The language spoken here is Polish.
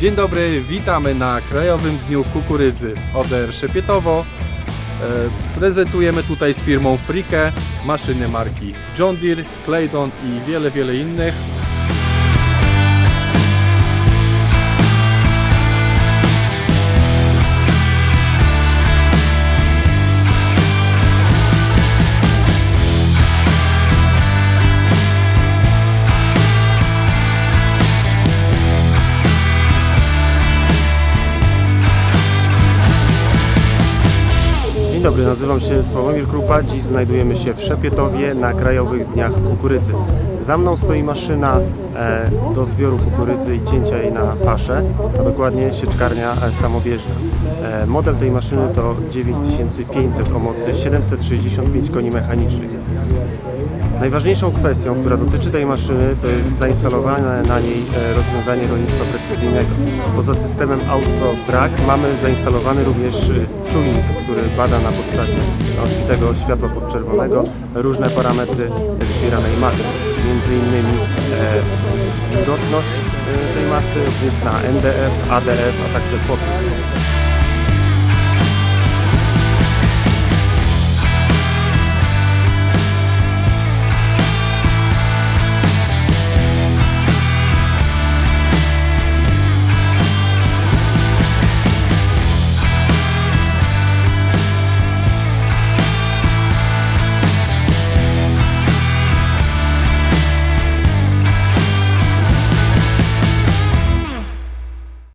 Dzień dobry, witamy na Krajowym Dniu Kukurydzy ODR Szepietowo. E, Prezentujemy tutaj z firmą Frike maszyny marki John Deere, Claydon i wiele, wiele innych. Dzień dobry, nazywam się Sławomir Krupa. Dziś znajdujemy się w Szepietowie na Krajowych Dniach Kukurydzy. Za mną stoi maszyna e, do zbioru kukurydzy i cięcia jej na paszę, a dokładnie sieczkarnia e, samobieżna. E, model tej maszyny to 9500 o mocy 765 koni mechanicznych. Najważniejszą kwestią, która dotyczy tej maszyny, to jest zainstalowane na niej rozwiązanie rolnictwa precyzyjnego. Poza systemem AutoTrack mamy zainstalowany również czujnik, który bada na podstawie odbitego światła podczerwonego różne parametry zbieranej masy, między innymi e, wilgotność e, tej masy, wpływ na NDF, ADF, a także popyt.